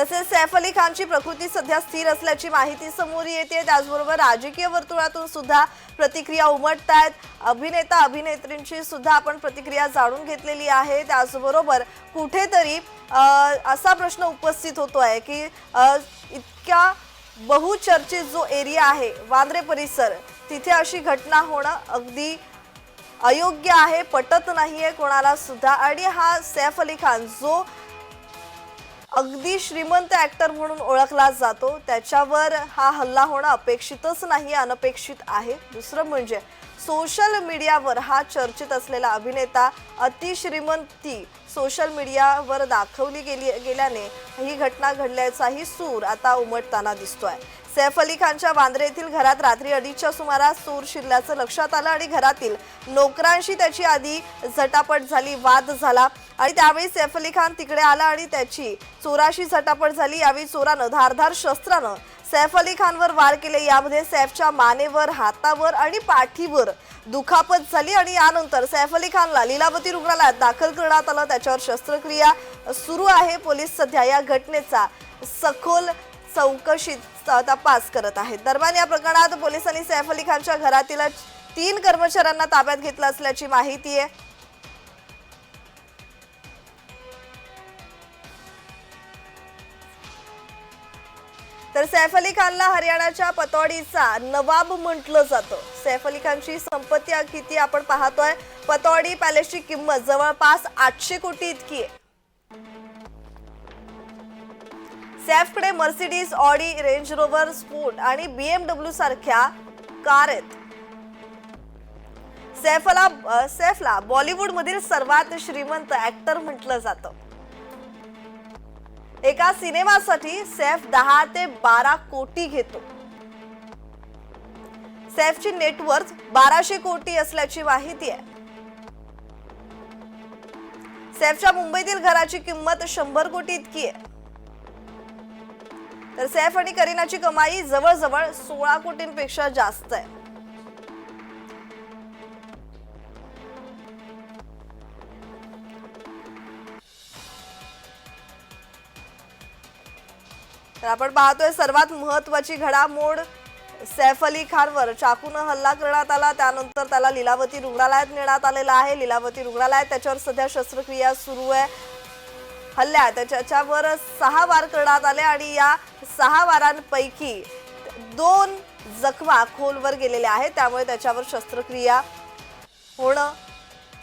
तसेच सैफ अली खानची प्रकृती सध्या स्थिर असल्याची माहिती समोर येते. त्याचबरोबर राजकीय वर्तुळातून सुद्धा प्रतिक्रिया उमटत आहेत. अभिनेता अभिनेत्रींची सुद्धा आपण प्रतिक्रिया जाणून घेतलेली आहे. त्याचबरोबर कुठेतरी असा प्रश्न उपस्थित होतो आहे की इतक्या बहुचर्चित जो एरिया आहे वांद्रे परिसर तिथे अशी घटना होणं अगदी अयोग्य आहे. पटत नाहीये कोणाला सुद्धा. आणि हा सैफ अली खान जो अगदी श्रीमंत ऍक्टर म्हणून ओळखला जातो. त्याच्यावर हा हल्ला होणं अपेक्षितच नाही अनपेक्षित आहे. दुसरं म्हणजे सोशल मीडियावर हा चर्चित असलेला अभिनेता अतिश्रीमंती सोशल मीडियावर दाखवली गेली गेल्याने ही घटना घडल्याचाही सूर आता उमटताना दिसतोय. सैफ अली खानच्या वांद्रे येथील घरात रात्री अडीचच्या सुमारास सूर शिरल्याचं लक्षात आलं आणि घरातील नोकरांशी त्याची आधी झटापट झाली वाद झाला. आणि त्यावेळी सैफ अली खान तिकडे आला आणि त्याची चोराशी झटापट झाली. यावेळी चोरानं धारधार शस्त्रानं सैफ अली खानवर वार केले. यामध्ये सैफच्या मानेवर हातावर आणि पाठीवर दुखापत झाली आणि यानंतर सैफ अली खानला लीलावती रुग्णालयात दाखल करण्यात आलं. त्याच्यावर शस्त्रक्रिया सुरू आहे. पोलीस सध्या या घटनेचा सखोल चौकशीत तपास करत आहेत. दरम्यान या प्रकरणात पोलिसांनी सैफ अली खानच्या घरातील तीन कर्मचाऱ्यांना ताब्यात घेतलं असल्याची माहिती आहे. तर सैफ अली खानला हरियाणाच्या पतौडीचा नवाब म्हटलं जातं. सैफ अली खानची संपत्ती किती आपण पाहतोय. पतौडी पॅलेसची किंमत जवळपास आठशे कोटी इतकी आहे. सैफकडे Mercedes Audi Range Rover sport आणि बीएमडब्ल्यू सारख्या कार आहेत. सैफला सैफला बॉलिवूड मधील सर्वात श्रीमंत ऍक्टर म्हटलं जातं. एका सिनेमासाठी सैफ दहा ते बारा कोटी घेतो. सैफची नेटवर्थ बाराशे कोटी असल्याची माहिती आहे. सैफच्या मुंबईतील घराची किंमत शंभर कोटी इतकी आहे. तर सैफ आणि करीनाची कमाई जवळजवळ सोळा कोटींपेक्षा जास्त आहे. तर आपण पाहतोय सर्वात महत्वाची घडामोड सैफ अली खानवर. चाकून हल्ला करण्यात आला त्यानंतर त्याला लीलावती रुग्णालयात नेण्यात आलेला आहे. लीलावती रुग्णालयात त्याच्यावर सध्या शस्त्रक्रिया सुरू आहे. हल्ल्यात त्याच्यावर सहा वार करण्यात आले आणि या सहा वारांपैकी दोन जखमा खोलवर गेलेल्या आहेत. त्यामुळे त्याच्यावर शस्त्रक्रिया होणं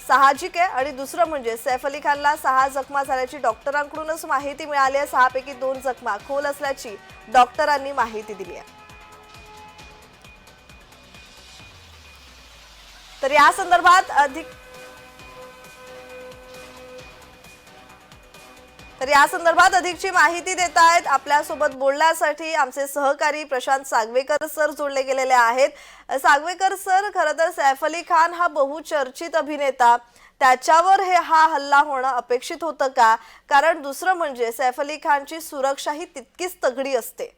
साहजिक आहे. आणि दुसरं म्हणजे सैफ अली खानला सहा जखमा झाल्याची डॉक्टरांकडूनच माहिती मिळाली आहे. सहापैकी दोन जखमा खोल असल्याची डॉक्टरांनी माहिती दिली आहे. तर या संदर्भात अधिक तर या संदर्भात अधिकची माहिती देत आहेत आपल्यासोबत बोलण्यासाठी आमचे सहकारी प्रशांत सागवेकर सर जोडले गेलेले आहेत. सागवेकर सर खरं तर सैफ अली खान हा बहुचर्चित अभिनेता. त्याच्यावर हे हा हल्ला होणं अपेक्षित होतं का? कारण दुसरं म्हणजे सैफ अली खानची सुरक्षा ही तितकीच तगडी असते.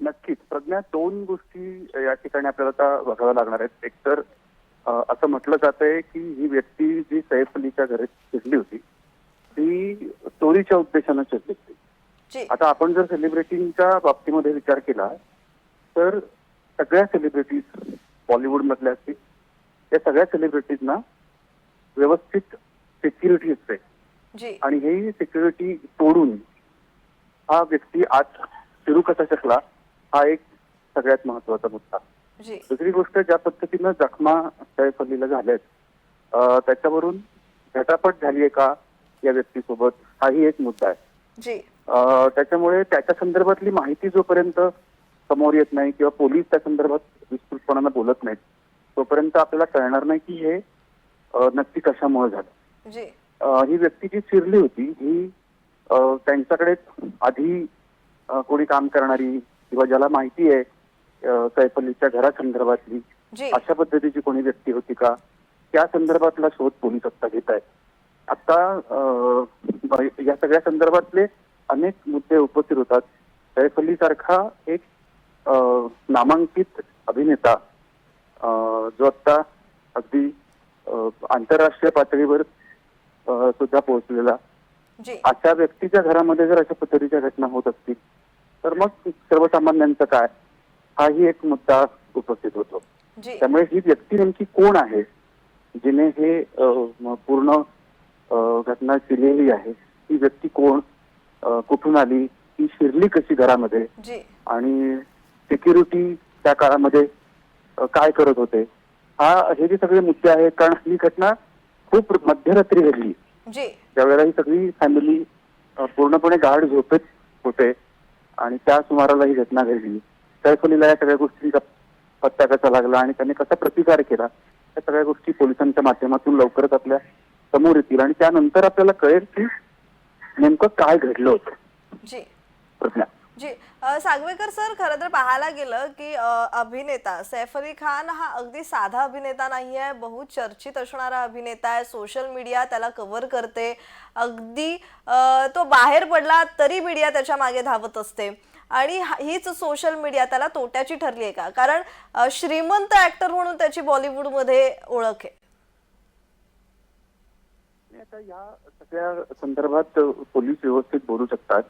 नक्कीच. प्रज्ञा दोन गोष्टी या ठिकाणी आपल्याला आता बघाव्या लागणार आहेत. एक तर असं म्हटलं जात आहे की ही व्यक्ती जी सैफ अलीच्या घरी शिरली होती ती चोरीच्या उद्देशानं जी. आता आपण जर सेलिब्रिटींच्या बाबतीमध्ये विचार केला तर सगळ्या सेलिब्रिटीज बॉलिवूड मधल्या असतील या सगळ्या सेलिब्रिटीजना व्यवस्थित सिक्युरिटी असते. आणि ही सिक्युरिटी तोडून हा व्यक्ती आज शिरू कसा शकला हा एक सगळ्यात महत्त्वाचा मुद्दा. दुसरी गोष्ट ज्या पद्धतीनं जखमा सैफ अलीला झाल्यात त्याच्यावरून झटापट झाली आहे का? या व्यक्तीसोबत हाही एक मुद्दा आहे. त्याच्यामुळे त्याच्या संदर्भातली माहिती जोपर्यंत समोर येत नाही किंवा पोलीस त्या संदर्भात विस्तृतपणानं बोलत नाहीत तोपर्यंत आपल्याला कळणार नाही की हे नक्की कशामुळे झालं. ही व्यक्ती जी चिरली होती ही त्यांच्याकडे आधी कोणी काम करणारी किंवा ज्याला माहिती आहे अं, सैफ अलीच्या घरासंदर्भातली अशा पद्धतीची कोणी व्यक्ती होती का? त्या संदर्भातला शोध पोलीस आता घेत आहेत. आता या सगळ्या संदर्भातले अनेक मुद्दे उपस्थित होतात. सैफ अली सारखा एक नामांकित अभिनेता जो आता अगदी आंतरराष्ट्रीय पातळीवर सुद्धा पोहोचलेला. अशा व्यक्तीच्या घरामध्ये जर अशा पद्धतीच्या घटना होत असतील तर मग सर्वसामान्यांचं काय? हाही एक मुद्दा उपस्थित होतो. त्यामुळे ही व्यक्ती नेमकी कोण आहे जिने हे पूर्ण घटना केलेली आहे ती व्यक्ती कोण कुठून आली ती शिरली कशी घरामध्ये? आणि सिक्युरिटी त्या काळामध्ये काय करत होते? हा हे जे सगळे मुद्दे आहेत कारण ही घटना खूप मध्यरात्री घडली. त्यावेळेला ही सगळी फॅमिली पूर्णपणे गाढ झोपेत होते आणि त्या सुमाराला ही घटना घडली. सैफ अलीला या सगळ्या गोष्टींचा पत्ता कसा लागला आणि त्याने कसा प्रतिकार केला या सगळ्या गोष्टी पोलिसांच्या माध्यमातून लवकरच आपल्या समोर येतील आणि त्यानंतर आपल्याला कळेल की नेमकं काय घडलं होतं. जी. प्रज्ञा. जी. सागवेकर सर खरं तर पाहायला गेलं की अभिनेता सैफ अली खान हा अगदी साधा अभिनेता नाही आहे. बहुचर्चित असणारा अभिनेता आहे. सोशल मीडिया त्याला कव्हर करते. अगदी तो बाहेर पडला तरी मीडिया त्याच्यामागे धावत असते. आणि हीच सोशल मीडिया त्याला तोट्याची ठरली आहे का? कारण श्रीमंत ऍक्टर म्हणून त्याची बॉलिवूडमध्ये ओळख आहे. आता या सगळ्या संदर्भात पोलीस व्यवस्थित बोलू शकतात.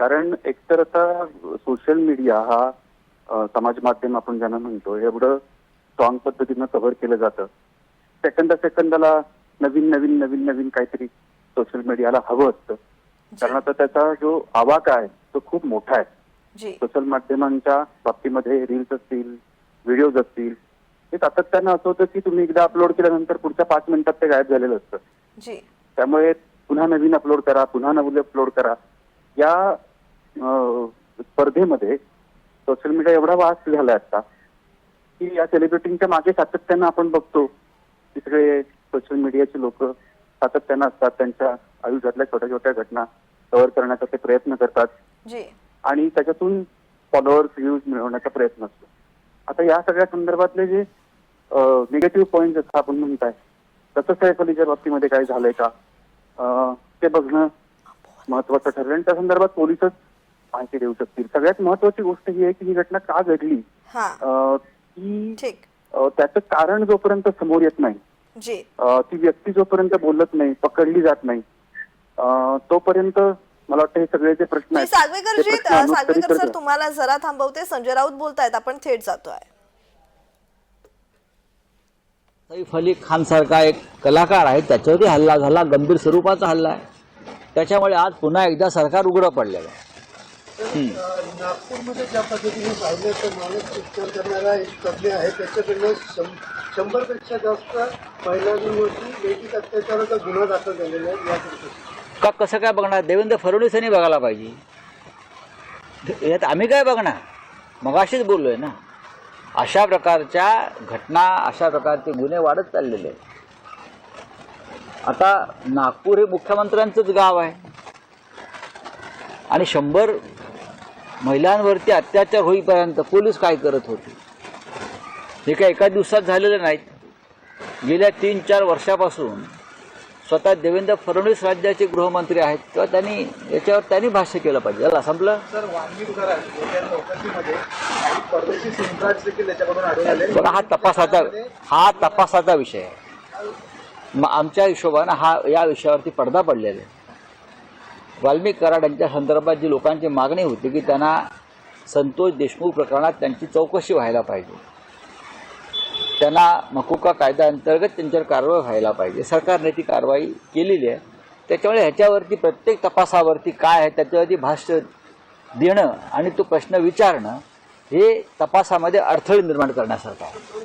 कारण एकतर आता सोशल मीडिया हा समाज माध्यम आपण ज्यांना म्हणतो एवढं स्ट्रॉंग पद्धतीनं कव्हर केलं जातं. सेकंदा सेकंदाला नवीन नवीन नवीन नवीन काहीतरी सोशल मीडियाला हवं असतं. कारण आता त्याचा जो आवाका आहे तो खूप मोठा आहे. जी. सोशल माध्यमांच्या बाबतीमध्ये रील्स असतील व्हिडिओज असतील हे सातत्यानं असं होतं की तुम्ही एकदा अपलोड केल्यानंतर पुढच्या पाच मिनिटात ते गायब झालेलं असतं. त्यामुळे पुन्हा नवीन अपलोड करा पुन्हा नवीन अपलोड करा. या स्पर्धेमध्ये सोशल मीडिया एवढा वास्ट झालाय आता की या सेलिब्रिटींच्या मागे सातत्यानं आपण बघतो की सगळे सोशल मीडियाचे लोक सातत्यानं असतात त्यांच्या आयुष्यातल्या छोट्या छोट्या घटना कव्हर करण्याचा ते प्रयत्न करतात. आणि त्याच्यातून फॉलोअर्स व्ह्यूज मिळवण्याचा प्रयत्न असतो. आता या सगळ्या संदर्भातले जे निगेटिव्ह पॉईंट असं आपण म्हणताय तसं सैफ अलीच्या बाबतीमध्ये काय झालंय का? ते बघणं महत्वाचं ठरेल. आणि त्या संदर्भात पोलीसच माहिती देऊ शकतील. सगळ्यात महत्वाची गोष्ट ही आहे की ही घटना का घडली? हा. ती त्याचं कारण जोपर्यंत समोर येत नाही ती व्यक्ती जोपर्यंत बोलत नाही पकडली जात नाही तोपर्यंत मला वाटतं हे सगळे जे प्रश्न आहेत. तुम्हाला जरा थांबवते. संजय राऊत बोलतायत आपण थेट जातोय. सैफ अली खानसारखा एक कलाकार आहे त्याच्यावरती हल्ला झाला गंभीर स्वरूपाचा हल्ला आहे. त्याच्यामुळे आज पुन्हा एकदा सरकार उघडं पडलेलं आहे. नागपूरमध्ये ज्या पद्धतीने सावलेचं माणूस उपचार करणारा एक तज्ज्ञ आहे त्याच्याकडनं शं- शंभरपेक्षा जास्त महिलांवरती लैंगिक अत्याचाराचा गुन्हा दाखल झालेला आहे यासाठी का कसं काय बघणार? देवेंद्र फडणवीस यांनी बघायला पाहिजे. यात आम्ही काय बघणार? मगाशीच बोललोय ना. अशा प्रकारच्या घटना अशा प्रकारचे गुन्हे वाढत चाललेले आहेत. आता नागपूर हे मुख्यमंत्र्यांचंच गाव आहे. आणि शंभर महिलांवरती अत्याचार होईपर्यंत पोलीस काय करत होते? हे काय एका दिवसात झालेलं नाहीत. गेल्या तीन चार वर्षापासून स्वतः देवेंद्र फडणवीस राज्याचे गृहमंत्री आहेत तेव्हा त्यांनी याच्यावर त्यांनी भाष्य केलं पाहिजे. झालं संपलं? बघा हा तपासाचा हा तपासाचा विषय आहे. मग आमच्या हिशोबानं हा या विषयावरती पडदा पडलेला आहे. वाल्मिक कराड यांच्या संदर्भात जी लोकांची मागणी होती की त्यांना संतोष देशमुख प्रकरणात त्यांची चौकशी व्हायला पाहिजे. त्यांना मकुका कायद्याअंतर्गत त्यांच्यावर कारवाई व्हायला पाहिजे. सरकारने ती कारवाई केलेली आहे. त्याच्यामुळे ह्याच्यावरती प्रत्येक तपासावरती काय आहे त्याच्यावरती भाष्य देणं आणि तो प्रश्न विचारणं हे तपासामध्ये अडथळे निर्माण करण्यासारखं आहे.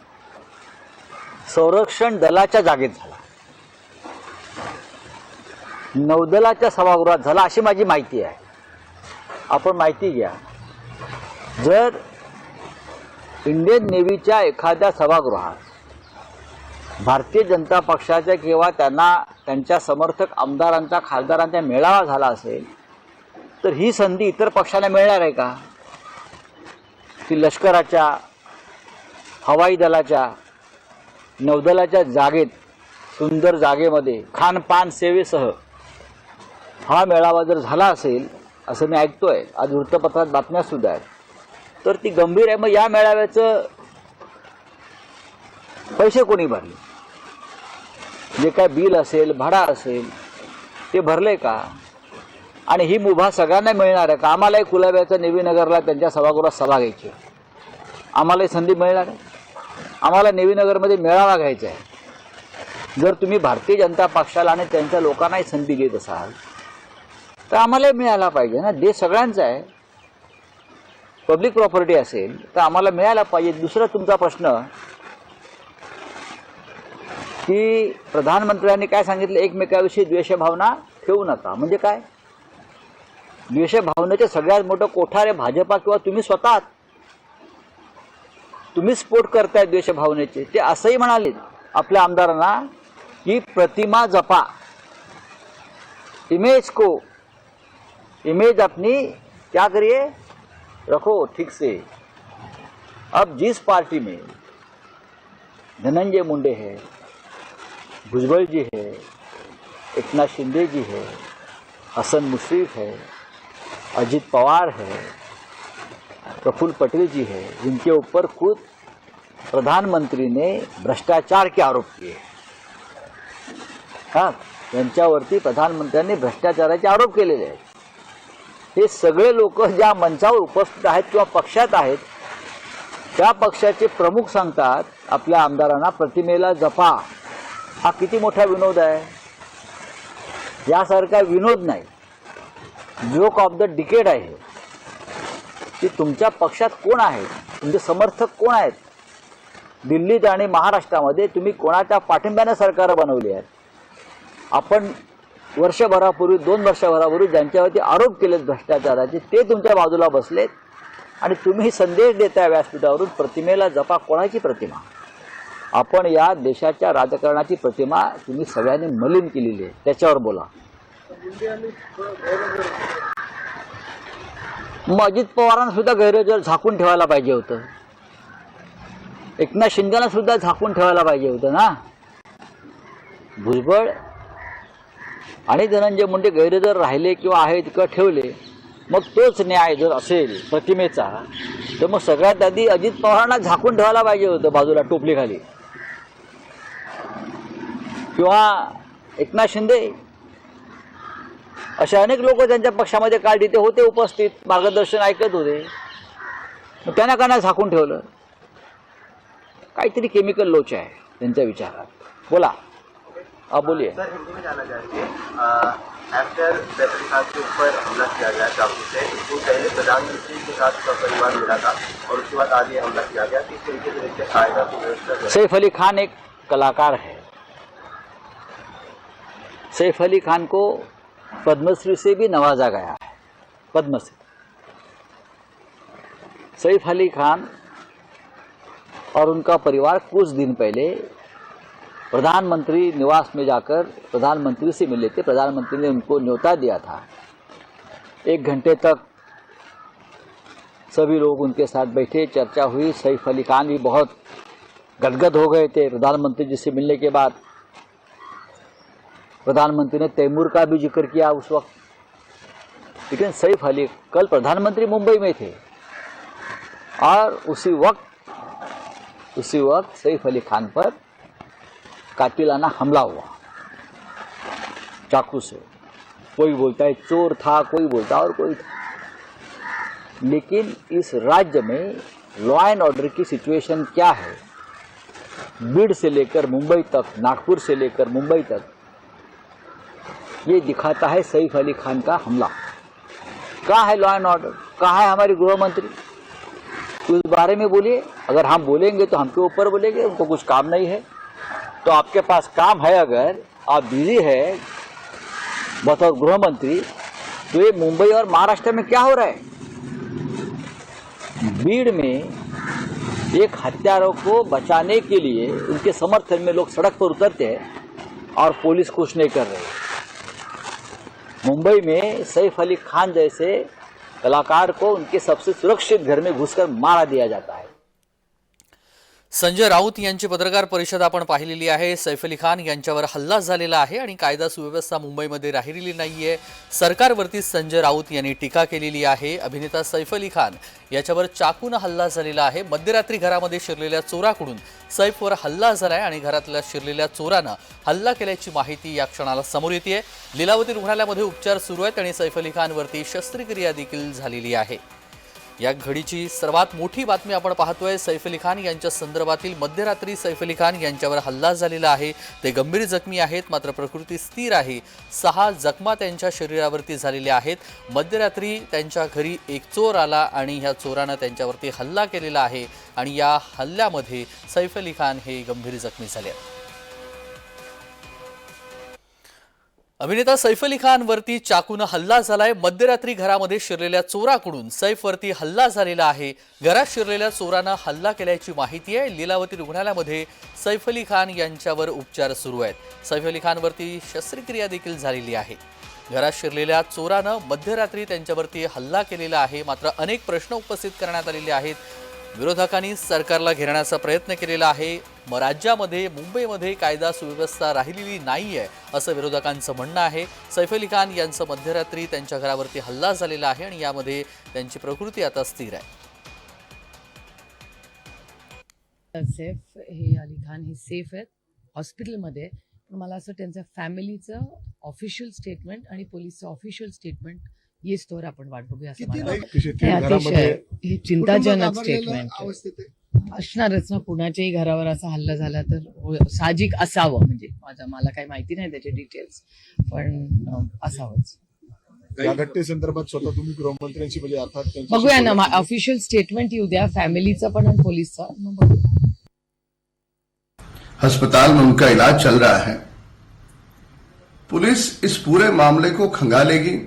संरक्षण दलाच्या जागेत झाला. नौदलाच्या सभागृहात झाला अशी माझी माहिती आहे. आपण माहिती घ्या. जर इंडियन नेव्हीच्या एखाद्या सभागृहात भारतीय जनता पक्षाच्या किंवा त्यांना त्यांच्या समर्थक आमदारांचा खासदारांचा मेळावा झाला असेल तर ही संधी इतर पक्षांना मिळणार आहे का? ती लष्कराच्या हवाई दलाच्या नौदलाच्या जागेत सुंदर जागेमध्ये खानपान सेवेसह हा मेळावा जर झाला असेल असं मी ऐकतोय. आज वृत्तपत्रात बातम्यासुद्धा आहेत. तर ती गंभीर आहे. मग या मेळाव्याचं पैसे कोणी भरले? जे काय बिल असेल भाडा असेल ते भरले का? आणि ही मुभा सगळ्यांना मिळणार आहे का? आम्हालाही कुलाब्याचं नेवीनगरला त्यांच्या सभागृहात सभा घ्यायची आम्हालाही संधी मिळणार आहे? आम्हाला नेवीनगरमध्ये मेळावा घ्यायचा आहे. जर तुम्ही भारतीय जनता पक्षाला आणि त्यांच्या लोकांनाही संधी घेत असाल तर आम्हालाही मिळाला पाहिजे ना. देश सगळ्यांचा आहे. पब्लिक प्रॉपर्टी असेल तर आम्हाला मिळायला पाहिजे. दुसरा तुमचा प्रश्न की प्रधानमंत्र्यांनी काय सांगितलं? एकमेकाविषयी द्वेषभावना ठेवू नका. म्हणजे काय? द्वेषभावनेचे सगळ्यात मोठं कोठार आहे भाजपा किंवा तुम्ही स्वतः तुम्ही स्फोट करताय द्वेषभावनेचे. ते असंही म्हणाले आपल्या आमदारांना की प्रतिमा जपा. इमेज को. इमेज अपनी क्या करिए? रखो ठीक से. अब जिस पार्टी में धनंजय मुंडे है भुजबल जी है एकनाथ शिंदे जी है हसन मुश्रीफ है अजित पवार है प्रफुल्ल पटेल जी है जिनके ऊपर खुद प्रधानमंत्री ने भ्रष्टाचार के आरोप किए हा। त्यांच्यावरती प्रधानमंत्र्यांनी भ्रष्टाचाराचे आरोप केलेले आहेत। हे सगळे लोक ज्या मंचावर उपस्थित आहेत किंवा पक्षात आहेत त्या पक्षाचे प्रमुख सांगतात आपल्या आमदारांना प्रतिमेला जपा. हा किती मोठा विनोद आहे? यासारखा विनोद नाही. जोक ऑफ द डिकेड आहे की तुमच्या पक्षात कोण आहे तुमचे समर्थक कोण आहेत? दिल्लीत आणि महाराष्ट्रामध्ये तुम्ही कोणाच्या पाठिंब्याने सरकार बनवली आहेत आपण वर्षभरापूर्वी दोन वर्षभरापूर्वी ज्यांच्यावरती आरोप केलेत भ्रष्टाचाराचे ते तुमच्या बाजूला बसलेत आणि तुम्ही संदेश देताय व्यासपीठावरून प्रतिमेला जपा कोणाची प्रतिमा? आपण या देशाच्या राजकारणाची प्रतिमा तुम्ही सगळ्यांनी मलिन केलेली आहे. त्याच्यावर बोला. अजित पवारांना सुद्धा गैरहजर झाकून ठेवायला पाहिजे होतं. एकनाथ शिंदेला सुद्धा झाकून ठेवायला पाहिजे होतं ना. भुजबळ आणि धनंजय मुंडे गैरहजर राहिले किंवा आहेत किंवा ठेवले मग तोच न्याय जर असेल प्रतिमेचा तर मग सगळ्यात आधी अजित पवारांना झाकून ठेवायला पाहिजे होतं बाजूला टोपलीखाली. किंवा एकनाथ शिंदे असे अनेक लोक त्यांच्या पक्षामध्ये काल तिथे होते उपस्थित मार्गदर्शन ऐकत होते. त्यांना का नाही झाकून ठेवलं. काहीतरी केमिकल लोच आहे त्यांच्या विचारात. बोला. आप बोलिए सर हिंदी में जाना चाहेंगे आफ्टर बैतूल साहब के ऊपर हमला किया गया चाकू से उसको पहले प्रधानमंत्री के साथ उसका परिवार मिला था और उसके बाद आज ये हमला किया गया किस तरीके से देखते आएगा तो व्यवस्था क्या? सैफ अली खान एक कलाकार है। सैफ अली खान को पद्मश्री से भी नवाजा गया है। पद्मश्री। सैफ अली खान और उनका परिवार कुछ दिन पहले प्रधानमंत्री निवास में जाकर प्रधानमंत्री से मिले थे। प्रधानमंत्री ने उनको न्योता दिया था। एक घंटे तक सभी लोग उनके साथ बैठे, चर्चा हुई। सैफ अली खान भी बहुत गदगद हो गए थे। प्रधानमंत्री जी से मिलने के बाद प्रधानमंत्री ने तैमूर का भी ज़िक्र किया उस वक्त। लेकिन सैफ अली कल प्रधानमंत्री मुंबई में थे। और उसी वक्त उसी वक्त सैफ अली खान पर कातिलाना हमला हुआ। चाकू से। कोई बोलता है चोर था, कोई बोलता और कोई था। लेकिन इस राज्य में लॉ एंड ऑर्डर की सिचुएशन क्या है? बीड से लेकर मुंबई तक, नागपुर से लेकर मुंबई तक ये दिखाता है सईफ अली खान का हमला। कहाँ है लॉ एंड ऑर्डर कहाँ है हमारे गृह मंत्री इस बारे में बोलिए। अगर हम बोलेंगे तो हमके ऊपर बोलेंगे, उनको कुछ काम नहीं है। तो आपके पास काम है अगर, आप बिज़ी है, बतौर गृह मंत्री तो ये मुंबई और महाराष्ट्र में क्या हो रहा है? भीड़ में एक हत्यारों को बचाने के लिए उनके समर्थन में लोग सड़क पर उतरते हैं और पुलिस कुछ नहीं कर रही। मुंबई में सैफ अली खान जैसे कलाकार को उनके सबसे सुरक्षित घर में घुसकर मारा दिया जाता है। संजय राऊत यांची पत्रकार परिषद आपण पाहिलेली आहे. सैफ अली खान यांच्यावर हल्ला झालेला आहे आणि कायदा सुव्यवस्था मुंबईमध्ये राहिलेली नाही आहे सरकारवरती संजय राऊत यांनी टीका केलेली आहे. अभिनेता सैफ अली खान याच्यावर चाकून हल्ला झालेला आहे. मध्यरात्री घरामध्ये शिरलेल्या चोराकडून सैफवर हल्ला झालाय आणि घरातल्या शिरलेल्या चोरानं हल्ला केल्याची माहिती या क्षणाला समोर येते लीलावती रुग्णालयामध्ये उपचार सुरू आहेत आणि सैफ अली खानवरती शस्त्रक्रिया देखील झालेली आहे. या घडीची सर्वात मोठी बातमी आपण पाहतोय. सैफ अली खान यांच्या संदर्भातील मध्यरात्री सैफ अली खान यांच्यावर हल्ला झालेला आहे. ते गंभीर जखमी आहेत मात्र प्रकृती स्थिर आहे. सहा जखमा त्यांच्या शरीरावरती झालेल्या आहेत. मध्यरात्री त्यांच्या घरी एक चोर आला आणि ह्या चोरानं त्यांच्यावरती हल्ला केलेला आहे. आणि या हल्ल्यामध्ये सैफ अली खान हे गंभीर जखमी झाले आहेत. अभिनेता सैफ अली खानवरती चाकूनं चाकून हल्ला झालाय. मध्यरात्री घरामध्ये शिरलेल्या चोराकडून सैफवरती हल्ला झालेला आहे. घरात शिरलेल्या चोरानं हल्ला केल्याची माहिती आहे. लीलावती रुग्णालयामध्ये सैफ अली खान यांच्यावर उपचार सुरू आहेत. सैफ अली खानवरती शस्त्रक्रिया देखील झालेली आहे. घरात शिरलेल्या चोरानं मध्यरात्री त्यांच्यावरती हल्ला केलेला आहे. मात्र अनेक प्रश्न उपस्थित करण्यात आलेले आहेत. विरोधकांनी सरकारला घेरण्याचा प्रयत्न केलेला आहे. मग राज्यामध्ये मुंबईमध्ये कायदा सुव्यवस्था राहिलेली नाही आहे असं विरोधकांचं म्हणणं आहे. सैफ अली खान यांचं मध्यरात्री त्यांच्या घरावरती हल्ला झालेला आहे आणि यामध्ये त्यांची प्रकृती आता स्थिर आहे. सेफ हे अली खान हे सेफ आहेत हॉस्पिटलमध्ये. पण मला असं त्यांच्या फॅमिलीचं ऑफिशियल स्टेटमेंट आणि पोलीसचं ऑफिशियल स्टेटमेंट येस्तोवर आपण वाट बघूया असं मला वाटतं. अतिशय हे चिंताजनक स्टेटमेंट. असणारच ना कुणाच्याही घरावर असा हल्ला झाला तर साहजिक असावं म्हणजे माझा मला काही माहिती नाही त्याचे डिटेल्स पण असावंच. या घटनेसंदर्भात स्वतः तुम्ही गृहमंत्र्यांशी म्हणजे बघूया ना ऑफिशियल स्टेटमेंट येऊ द्या फॅमिलीचं पण आणि पोलीसचं अस्पताल में उनका इलाज चल रहा है। पुलिस इस पूरे मामले को खंगालेगी।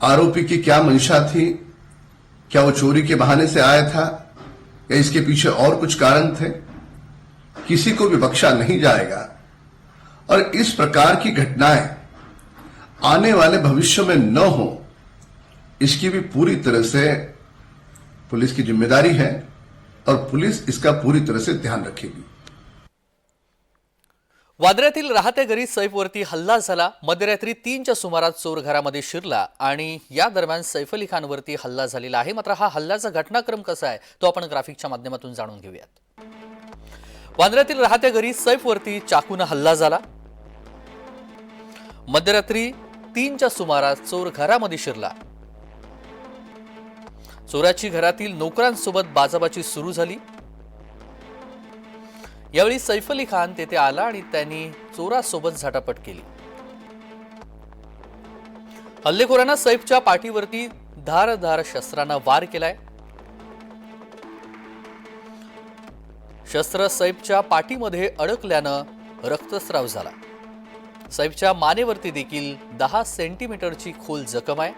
आरोपी की क्या मंशा थी? क्या वो चोरी के बहाने से आया था? या इसके पीछे और कुछ कारण थे? किसी को भी बख्शा नहीं जाएगा। और इस प्रकार की घटनाएँ आने वाले भविष्य में न हो, इसकी भी पूरी तरह से पुलिस की ज़िम्मेदारी है और पुलिस इसका पूरी तरह से ध्यान रखेगी। वादळ्यातील राहत्या घरी सैफवरती हल्ला झाला. मध्यरात्री तीनच्या सुमारात चोर घरामध्ये शिरला आणि या दरम्यान सैफ अली खानवरती हल्ला झालेला आहे. मात्र हा हल्ल्याचा घटनाक्रम कसा आहे तो आपण ग्राफिकच्या माध्यमातून जाणून घेऊयात. वांद्र्यातील राहत्या घरी सैफवरती चाकून हल्ला झाला. मध्यरात्री तीनच्या सुमारास चोर घरामध्ये शिरला. चोराची घरातील नोकरांसोबत बाजाबाजी सुरू झाली. यावेळी सैफ अली खान तेथे आला आणि त्यांनी चोरासोबत झटापट केली. हल्लेखोरांना सैफच्या पाठीवरती धारधार शस्त्रांना वार केलाय. शस्त्र सैफच्या पाठीमध्ये अडकल्यानं रक्तस्राव झाला. सैफच्या मानेवरती देखील दहा सेंटीमीटरची खोल जखम आहे.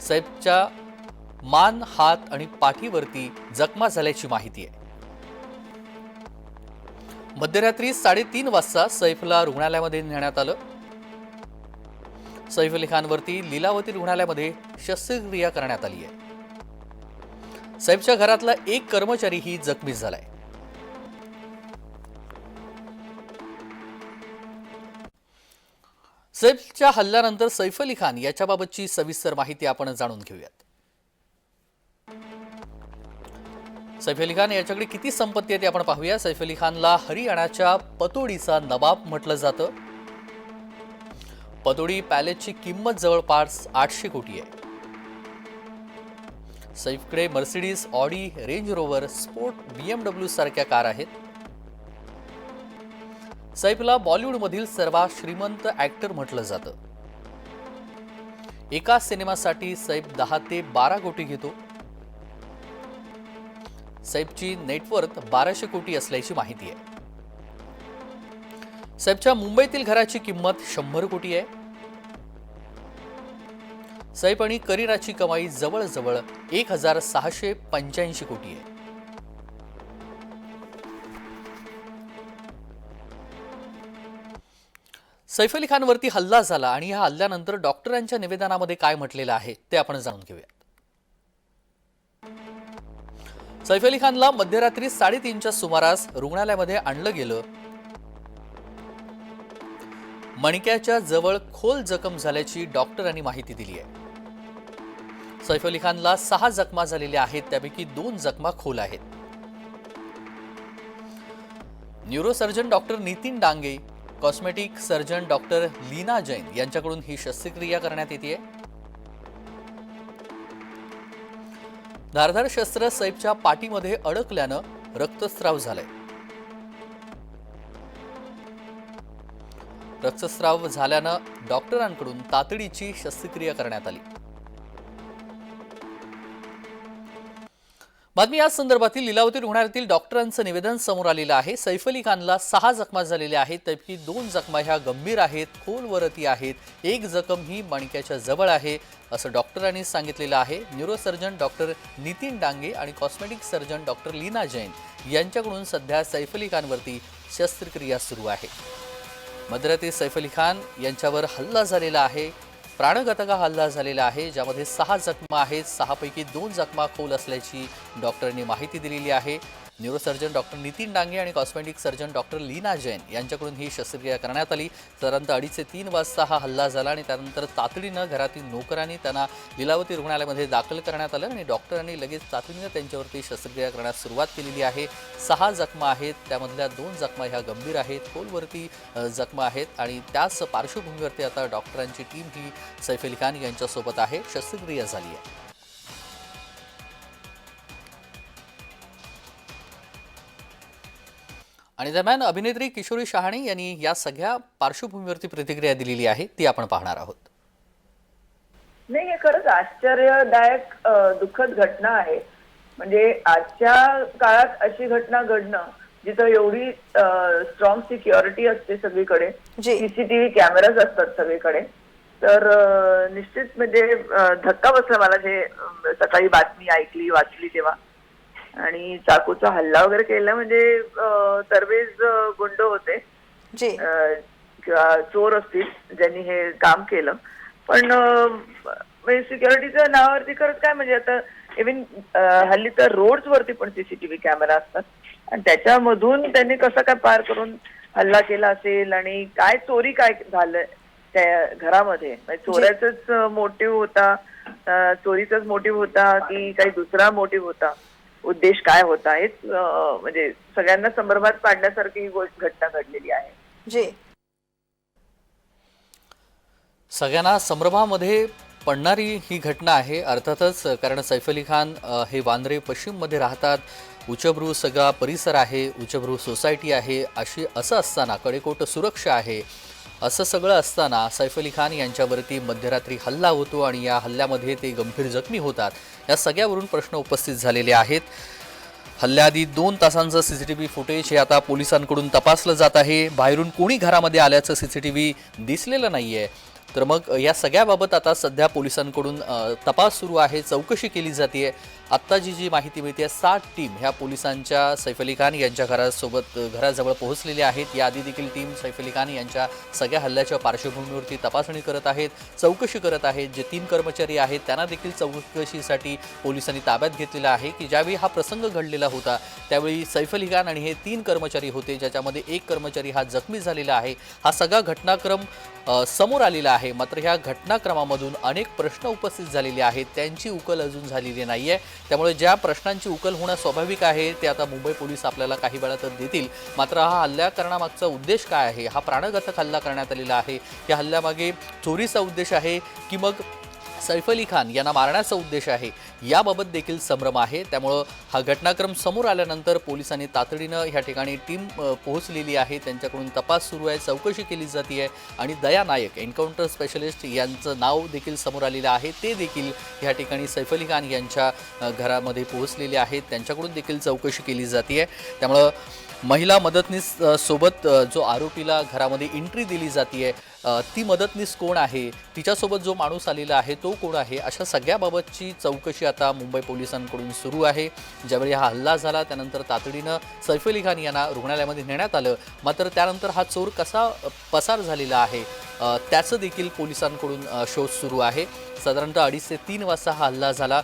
सैफच्या मान हात आणि पाठीवरती जखमा झाल्याची माहिती आहे. मध्यरात्री साडेतीन वाजता सैफला रुग्णालयामध्ये नेण्यात आलं. सैफ अली खानवरती लीलावती रुग्णालयामध्ये शस्त्रक्रिया करण्यात आली आहे. सैफच्या घरातला एक कर्मचारीही जखमी झालाय. सैफच्या हल्ल्यानंतर सैफ अली खान याच्याबाबतची सविस्तर माहिती आपण जाणून घेऊयात. सैफ अली खान याच्याकडे किती संपत्ती आहे ते आपण पाहूया. सैफ अली खानला हरियाणाच्या पतोडीचा नवाब म्हटलं जातं. पतोडी पॅलेसची किंमत जवळपास आठशे कोटी आहे. सैफकडे Mercedes Audi Range Rover sport BMW सारख्या कार आहेत. सैफला बॉलिवूडमधील सर्वात श्रीमंत ऍक्टर म्हटलं जातं. एका सिनेमासाठी सैफ दहा ते बारा कोटी घेतो. सैफची नेटवर्थ बाराशे कोटी असल्याची माहिती आहे. सैफच्या मुंबईतील घराची किंमत शंभर कोटी आहे. सैफ आणि करीनाची कमाई जवळजवळ एक हजार सहाशे पंच्याऐंशी कोटी आहे. सैफ अली खानवरती हल्ला झाला आणि ह्या हल्ल्यानंतर डॉक्टरांच्या निवेदनामध्ये काय म्हटलेलं आहे ते आपण जाणून घेऊया सैफ अली खानला मध्यरात्री साडेतीनच्या सुमारास रुग्णालयामध्ये आणलं गेलं. मणक्याच्या जवळ खोल जखम झाल्याची डॉक्टरांनी माहिती दिली आहे. सैफ अली खानला सहा जखमा झालेल्या आहेत त्यापैकी दोन जखमा खोल आहेत. Neurosurgeon doctor Nitin Dange cosmetic surgeon doctor Leena Jain यांच्याकडून ही शस्त्रक्रिया करण्यात येते धारधार शस्त्र सैफच्या पाठीमध्ये अडकल्यानं रक्तस्राव झालाय रक्तस्राव झाल्यानं डॉक्टरांकडून तातडीची शस्त्रक्रिया करण्यात आली. बातमी या संदर्भातील लिलावती रुग्णालयातील डॉक्टरांचं निवेदन समोर आलेलं आहे. सैफ अली खानला सहा जखमा झालेल्या आहेत. त्यापैकी दोन जखमा ह्या गंभीर आहेत खोलवरती आहेत. एक जखम ही मणक्याच्या जवळ आहे असं डॉक्टरांनी सांगितलेलं आहे. न्यूरोसर्जन डॉक्टर नितीन डांगे आणि cosmetic surgeon doctor Leena Jain यांच्याकडून सध्या सैफ अली खानवरती शस्त्रक्रिया सुरू आहे. मध्यरात्री सैफ अली खान यांच्यावर हल्ला झालेला आहे. प्राणघातक हल्ला झालेला आहे ज्यामध्ये सहा जखमा आहेत. सहापैकी दोन जखमा खोल असल्याची डॉक्टरांनी माहिती दिलेली आहे. न्यूरोसर्जन डॉक्टर नितीन डांगे आणि cosmetic surgeon doctor Leena Jain यांच्याकडून ही शस्त्रक्रिया करण्यात आली. साधारणतः अडीच ते तीन वाजता हा हल्ला झाला आणि त्यानंतर तातडीनं घरातील नोकरांनी त्यांना लिलावती रुग्णालयामध्ये दाखल करण्यात आलं आणि डॉक्टरांनी लगेच तातडीनं त्यांच्यावरती शस्त्रक्रिया करण्यास सुरुवात केलेली आहे. सहा जखमा आहेत त्यामधल्या दोन जखमा ह्या गंभीर आहेत खोलवरती जखमा आहेत आणि त्याच पार्श्वभूमीवरती आता डॉक्टरांची टीम ही सैफ अली खान यांच्यासोबत आहे. शस्त्रक्रिया झाली आहे. आणि दरम्यान अभिनेत्री किशोरी शहाणे यांनी या सगळ्या पार्श्वभूमीवरती प्रतिक्रिया दिलेली आहे ती आपण पाहणार आहोत. नाही हे खरंच आश्चर्यदायक दुःखद घटना आहे. म्हणजे आजच्या काळात अशी घटना घडणं जिथं एवढी स्ट्रॉंग सिक्युरिटी असते सगळीकडे जी. सीसीटीव्ही कॅमेराज असतात सगळीकडे तर निश्चित म्हणजे धक्का बसला मला जे सकाळी बातमी ऐकली वाचली तेव्हा. आणि चाकूचा हल्ला वगैरे केला म्हणजे अ, गुंड होते. किंवा चोर असतील ज्यांनी हे काम केलं. पण सिक्युरिटीच्या नावावरती खरंच काय म्हणजे आता इव्हन हल्ली तर रोड्स वरती पण सीसीटीव्ही कॅमेरा असतात. आणि त्याच्यामधून त्यांनी कसं काय पार करून हल्ला केला असेल आणि काय चोरी काय झालं त्या घरामध्ये? म्हणजे चोऱ्याचाच मोटिव्ह होता चोरीचाच मोटिव्ह होता की काही दुसरा मोटिव्ह होता? उद्देश काय होता हेच अ, म्हणजे सगळ्यांना संभ्रमात पाडण्यासारखी ही गोष्ट घटना घडलेली आहे. जी. सगळ्यांना संभ्रमामध्ये पडणारी ही घटना आहे अर्थातच कारण सैफ अली खान हे वांद्रे पश्चिममध्ये राहतात. उच्चभ्रू सगळा परिसर आहे उच्चभ्रू सोसायटी आहे अशी असं असताना कडेकोट सुरक्षा आहे. असं सगळं असताना सैफ अली खान यांच्यावरती मध्यरात्री हल्ला होतो आणि या हल्ल्यामध्ये ते गंभीर जखमी होतात. या सगळ्यावरून प्रश्न उपस्थित झालेले आहेत. हल्ल्याआधी दोन तासांचं C C T V footage हे आता पोलिसांकडून तपासलं जात आहे. बाहेरून कोणी घरामध्ये आल्याचं सी सी टी व्ही दिसलेलं नाही आहे तर मग या सगळ्याबाबत आता सध्या पोलिसांकडून तपास सुरू आहे चौकशी केली जाते आत्ता जी जी माहिती मिळते सात टीम ह्या पोलिसांच्या सैफ अली खान यांच्या घरासोबत घराजवळ पोहोचलेल्या आहेत. याआधी देखील टीम सैफ अली खान यांच्या सगळ्या हल्ल्याच्या पार्श्वभूमीवरती तपासणी करत आहेत चौकशी करत आहेत. जे तीन कर्मचारी आहेत त्यांना देखील चौकशीसाठी पोलिसांनी ताब्यात घेतलेलं आहे की ज्यावेळी हा प्रसंग घडलेला होता त्यावेळी सैफ अली खान आणि हे तीन कर्मचारी होते ज्याच्यामध्ये एक कर्मचारी हा जखमी झालेला आहे. हा सगळा घटनाक्रम समोर आलेला आहे. मात्र ह्या घटनाक्रमामधून अनेक प्रश्न उपस्थित झालेले आहेत. त्यांची उकल अजून झालेली नाही आहे त्यामुळे ज्या प्रश्नांची उकल होणं स्वाभाविक आहे ते आता मुंबई पोलीस आपल्याला काही वेळा तर देतील. मात्र हा हल्ला करण्यामागचा उद्देश काय आहे? हा प्राणघातक हल्ला करण्यात आलेला आहे. या हल्ल्यामागे चोरीचा उद्देश आहे की मग सैफ अली खान यांना मारण्याचा उद्देश आहे. याबाबत देखील संभ्रम आहे. त्यामुळं हा घटनाक्रम समोर आल्यानंतर पोलिसांनी तातडीनं ह्या ठिकाणी टीम पोहोचलेली आहे. त्यांच्याकडून तपास सुरू आहे. चौकशी केली जाते आहे आणि दया नायक एन्काउंटर स्पेशलिस्ट यांचं नाव देखील समोर आलेलं आहे. ते देखील ह्या ठिकाणी सैफ अली खान यांच्या घरामध्ये पोहोचलेले आहेत. त्यांच्याकडून देखील चौकशी केली जाते आहे त्यामुळं महिला मदतनीस सोबत जो आरोपीला घरामध्ये एंट्री दिली जाते आहे ती मदतनीस कोण आहे? तिच्यासोबत जो माणूस आलेला आहे तो कोण आहे? अशा सगळ्याबाबतची चौकशी आता मुंबई पोलिसांकडून सुरू आहे. ज्यावेळी हा हल्ला झाला त्यानंतर तातडीनं सैफ अली खान यांना रुग्णालयामध्ये नेण्यात आलं. मात्र त्यानंतर हा चोर कसा पसार झालेला आहे त्याचं देखील पोलिसांकडून शोध सुरू आहे. साधारणतः अडीच ते तीन वाजता हा हल्ला झाला.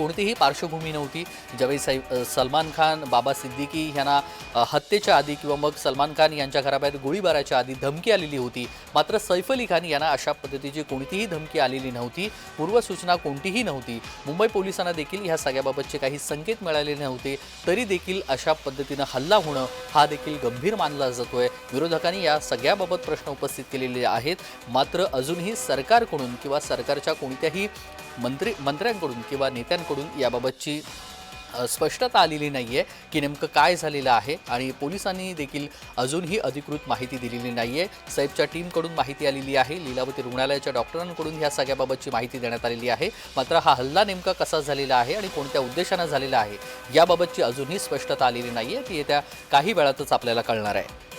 कोणतीही पार्श्वभूमी नव्हती. ज्यावेळी सै सलमान खान बाबा सिद्दीकी यांना हत्येच्या आधी किंवा मग सलमान खान यांच्या घराबाहेर गोळीबाराच्या आधी धमकी आलेली होती. मात्र सैफ अली खान यांना अशा पद्धतीची कोणतीही धमकी आलेली नव्हती. पूर्वसूचना कोणतीही नव्हती. मुंबई पोलिसांना देखील ह्या सगळ्याबाबतचे काही संकेत मिळाले नव्हते. तरी देखील अशा पद्धतीनं हल्ला होणं हा देखील गंभीर मानला जातोय. विरोधकांनी या सगळ्याबाबत प्रश्न उपस्थित केलेले आहेत. मात्र अजूनही सरकारकडून किंवा सरकारच्या कोणत्याही मंत्री मंत्र्यांकडून किंवा नेत्यांकडून याबाबतची स्पष्टता आलेली नाही आहे की नेमकं काय झालेलं आहे आणि पोलिसांनी देखील अजूनही अधिकृत माहिती दिलेली नाही आहे साहेबच्या टीमकडून माहिती आलेली आहे. लीलावती रुग्णालयाच्या डॉक्टरांकडून ह्या सगळ्याबाबतची माहिती देण्यात आलेली आहे. मात्र हा हल्ला नेमका कसा झालेला आहे आणि कोणत्या उद्देशानं झालेला आहे याबाबतची अजूनही स्पष्टता आलेली नाही आहे ती येत्या काही वेळातच आपल्याला कळणार आहे.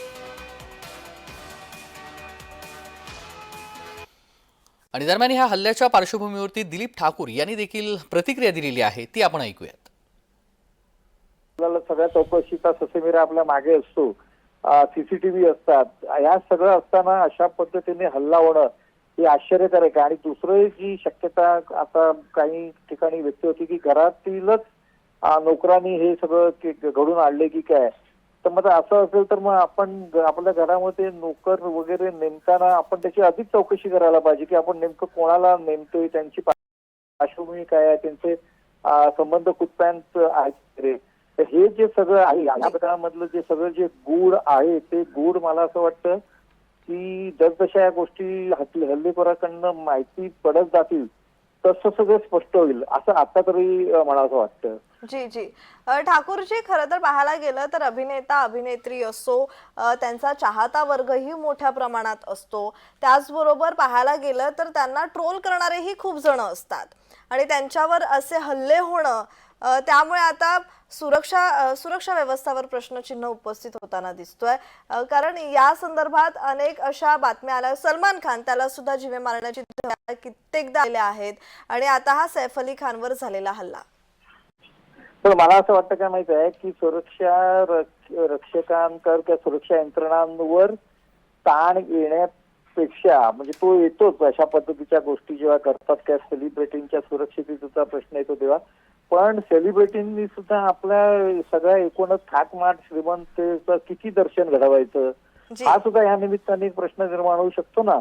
आणि दरम्यान ह्या हल्ल्याच्या पार्श्वभूमीवरती दिलीप ठाकूर यांनी देखील प्रतिक्रिया दिलेली आहे ती आपण ऐकूयात. आपल्याला सगळ्या चौकशीचा ससेमिरा आपल्या मागे असतो. सीसीटीव्ही असतात. या सगळं असताना अशा पद्धतीने हल्ला होणं हे आश्चर्यकारक आहे. आणि दुसरं जी शक्यता आता काही ठिकाणी व्यक्ती होती की घरातीलच नोकरांनी हे सगळं घडून आणले की काय? तर मग असं असेल तर मग आपण आपल्या घरामध्ये नोकर वगैरे नेमताना आपण त्याची अधिक चौकशी करायला पाहिजे की आपण नेमकं कोणाला नेमतोय त्यांची पार्श्वभूमी काय आहे त्यांचे संबंध कुठपर्यंत आहेत तर हे जे सगळं आहे या जे सगळं जे गूढ आहे ते गूढ मला असं वाटतं की जसजशा या गोष्टी हल्ली हल्लेखोराकडनं माहिती पडत जातील तसं सगळं स्पष्ट होईल असं आता तरी मला असं वाटतं. जी जी. ठाकूरजी खरं तर पाहायला गेलं तर अभिनेता अभिनेत्री असो त्यांचा चाहता वर्गही मोठ्या प्रमाणात असतो. त्याचबरोबर पाहायला गेलं तर त्यांना ट्रोल करणारेही खूप जण असतात. आणि त्यांच्यावर असे हल्ले होणं त्यामुळे आता सुरक्षा सुरक्षा व्यवस्थावर प्रश्नचिन्ह उपस्थित होताना दिसतोय. कारण या संदर्भात अनेक अशा बातम्या आल्या. सलमान खान त्याला सुद्धा जीवे मारण्याची कित्येकदा आल्या आहेत. आणि आता हा सैफ अली खानवर झालेला हल्ला. पण मला असं वाटतं काय माहीत आहे की सुरक्षा रक्ष- रक्षकांकर किंवा सुरक्षा यंत्रणांवर ताण येण्यापेक्षा म्हणजे तो येतोच अशा पद्धतीच्या गोष्टी जेव्हा करतात त्या सेलिब्रिटींच्या सुरक्षिततेचा प्रश्न येतो तेव्हा. पण सेलिब्रिटींनी सुद्धा आपल्या सगळ्या एकूणच थाटमाट श्रीमंततेचं किती दर्शन घडवायचं? हा सुद्धा या निमित्ताने प्रश्न निर्माण होऊ शकतो ना.